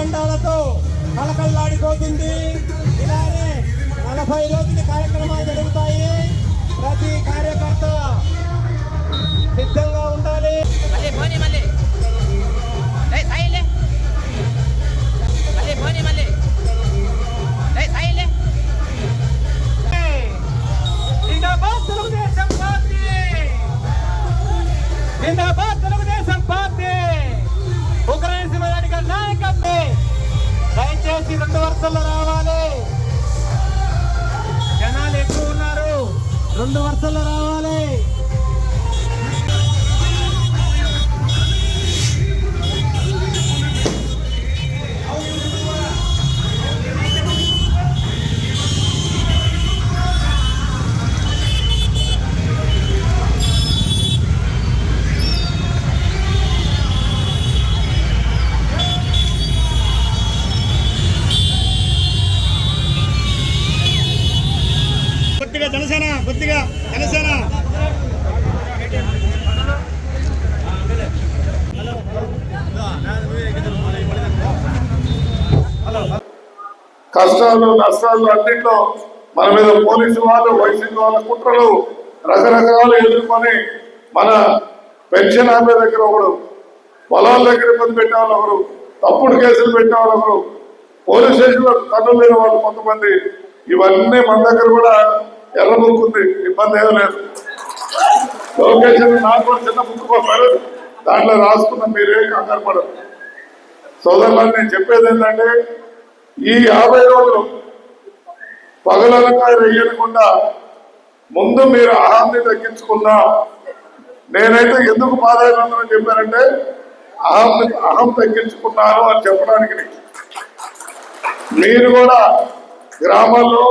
ఎజెండాలతో ఇలానే నలభై రోజుల కార్యక్రమం దయచేసి రెండు వరుసల్లో రావాలి. జనాలు ఎక్కువ ఉన్నారు. రెండు వరుసల్లో రావాలి. కష్టాలు నష్టాలు అన్నింటిలో మన మీద పోలీసు వాళ్ళు వైసీపీ వాళ్ళ కుట్రలు రకరకాలు ఎదుర్కొని మన పెన్షన్ ఆమె దగ్గర ఒకడు పొలాల దగ్గర ఇబ్బంది పెట్టే వాళ్ళు ఒకరు తప్పుడు కేసులు పెట్టే వాళ్ళు ఒకరు పోలీస్ స్టేషన్లో కన్నులు లేని వాళ్ళు కొంతమంది. ఇవన్నీ మన దగ్గర కూడా ఎర్ర ముక్కుంది ఇబ్బంది ఏమీ లేదు. లొకేషన్ నాకు కూడా చిన్న ముక్కుపోతారు దాంట్లో రాసుకున్న మీరే కంగారు పడరు. సోదరులు నేను చెప్పేది ఏంటంటే ఈ యాభై రోజులు పగలంగా వెయ్యకుండా ముందు మీరు అహాన్ని తగ్గించుకున్నా నేనైతే ఎందుకు పాదాభివందనం చెప్పానంటే అహం అహం తగ్గించుకున్నాను అని చెప్పడానికి మీరు కూడా గ్రామాల్లో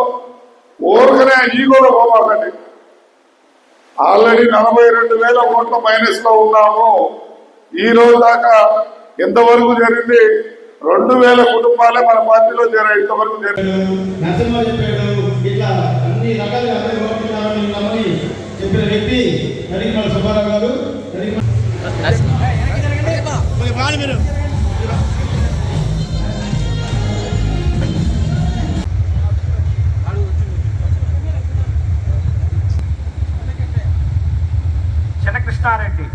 ఊరకనే ఈ కూడా పోవాలండి. ఆల్రెడీ నలభై రెండు వేల ఓట్ల మైనస్లో ఉన్నాము. ఈ రోజు దాకా ఎంతవరకు జరిగింది? రెండు వేల కుటుంబాలే మన పార్టీలో చేరాయి ఇంతవరకు చెప్పిన గారు. చిన్నకృష్ణారెడ్డి